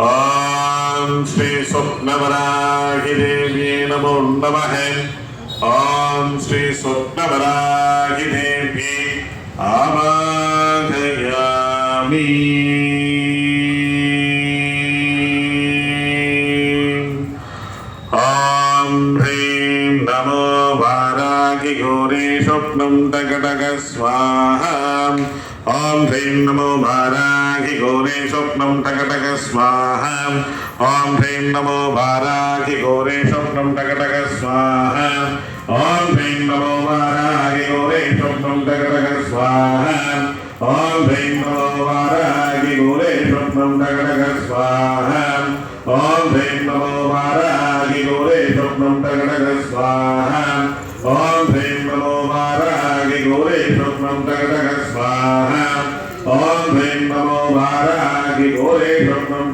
ॐ श्री स्वप्नवराहिदेव्ये नमो नमः। ॐ श्री स्वप्नवराहिदेव्ये आवाहयामि ॐ ह्रीं नमो घोरे स्वप्नं तकटक स्वाहा। ॐ ह्रीं नमो भाराघि घोरे स्वप्नं तकटक स्वाहा। ॐ ह्रीं नमो भाराघि घोरे स्वप्नं तकटक स्वाहा। ॐ ह्रीं नमो भाराघि घोरे स्वप्नं तकटक स्वाहा। ॐ ह्रीं नमो भाराघि घोरे स्वप्नं तकटक स्वाहा। ॐ ह्रीं नमो भाराघि घोरे स्वप्नं तकटक स्वाहा। स्वाहा। ओम ह्रीं नमो वारागि गोरे ब्रह्मं